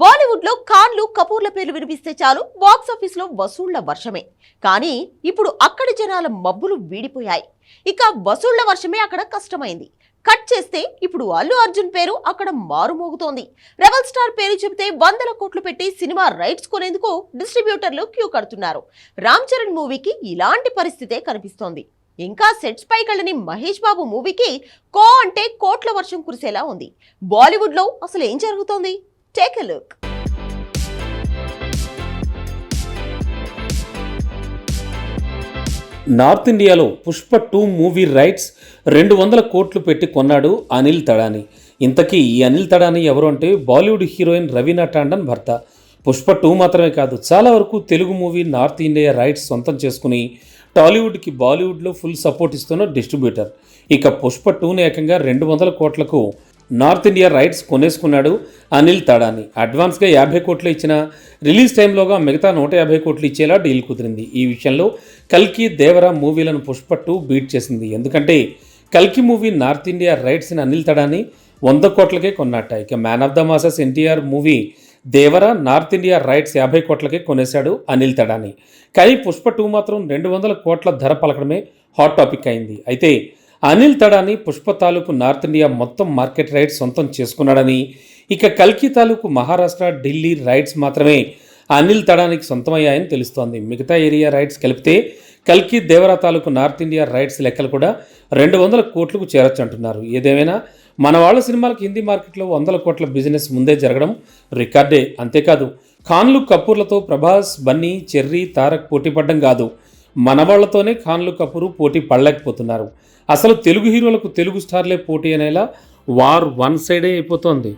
బాలీవుడ్లో ఖాన్లు కపూర్ల పేర్లు వినిపిస్తే చాలు బాక్సాఫీస్లో వసూళ్ళ వర్షమే. కానీ ఇప్పుడు అక్కడి జనాల మబ్బులు వీడిపోయాయి. ఇక వసూళ్ళ వర్షమే అక్కడ కష్టమైంది. కట్ చేస్తే ఇప్పుడు అల్లు అర్జున్ పేరు అక్కడ మారుమోగుతోంది. రెబల్ స్టార్ పేరు చెబితే వందల కోట్లు పెట్టి సినిమా రైట్స్ కొనేందుకు డిస్ట్రిబ్యూటర్లు క్యూ కడుతున్నారు. రామ్ చరణ్ మూవీకి ఇలాంటి పరిస్థితే కనిపిస్తోంది. ఇంకా సెట్స్ పైకెళ్ళని మహేష్ బాబు మూవీకి కో అంటే కోట్ల వర్షం కురిసేలా ఉంది. బాలీవుడ్లో అసలు ఏం జరుగుతోంది? టేక్ ఎ లుక్ నార్త్ ఇండియాలో పుష్ప టూ మూవీ రైట్స్ రెండు వందల కోట్లు పెట్టి కొన్నాడు అనిల్ తడాని. ఇంతకీ ఈ అనిల్ తడాని ఎవరు అంటే బాలీవుడ్ హీరోయిన్ రవీనా టాండన్ భర్త. పుష్ప టూ మాత్రమే కాదు చాలా వరకు Telugu movie north India rights సొంతం చేసుకుని టాలీవుడ్కి బాలీవుడ్లో ఫుల్ సపోర్ట్ ఇస్తున్న డిస్ట్రిబ్యూటర్. ఇక పుష్ప టూని ఏకంగా రెండు వందల కోట్లకు నార్త్ ఇండియా రైట్స్ కొనేసుకున్నాడు అనిల్ తడాని. అడ్వాన్స్గా యాభై కోట్లు ఇచ్చిన రిలీజ్ టైంలోగా మిగతా నూట యాభై కోట్లు ఇచ్చేలా డీల్ కుదిరింది. ఈ విషయంలో కల్కి దేవరా మూవీలను పుష్ప టూ బీట్ చేసింది. ఎందుకంటే కల్కి మూవీ నార్త్ ఇండియా రైట్స్ని అనిల్ తడాని వంద కోట్లకే కొన్నట్ట. ఇక man of the masses NTR movie Devara north India rights యాభై కోట్లకే కొనేశాడు అనిల్ తడాని. కానీ పుష్ప టూ మాత్రం రెండు వందల కోట్ల ధర పలకడమే హాట్ టాపిక్ అయింది. అయితే అనిల్ తడాని పుష్ప తాలూకు నార్త్ ఇండియా మొత్తం మార్కెట్ రైట్స్ సొంతం చేసుకున్నాడని ఇక కల్కి తాలూకు మహారాష్ట్ర ఢిల్లీ రైట్స్ మాత్రమే అనిల్ తడానికి సొంతమయ్యాయని తెలుస్తోంది. మిగతా ఏరియా రైట్స్ కలిపితే కల్కి దేవరా తాలూకు నార్త్ ఇండియా రైట్స్ లెక్కలు కూడా రెండు వందల కోట్లకు చేరొచ్చు అంటున్నారు. ఏదేమైనా మన వాళ్ళ సినిమాలకు హిందీ మార్కెట్లో వందల కోట్ల బిజినెస్ ముందే జరగడం రికార్డే. అంతేకాదు ఖాన్లు కపూర్లతో ప్రభాస్ బన్నీ చెర్రీ తారక్ పోటీపడ్డం కాదు. మనవాళ్ళతోనే ఖాన్లు కపూరు పోటీ పడలేకపోతున్నారు. అసలు తెలుగు హీరోలకు తెలుగు స్టార్లే పోటీ అనేలా వార్ వన్ సైడే అయిపోతోంది.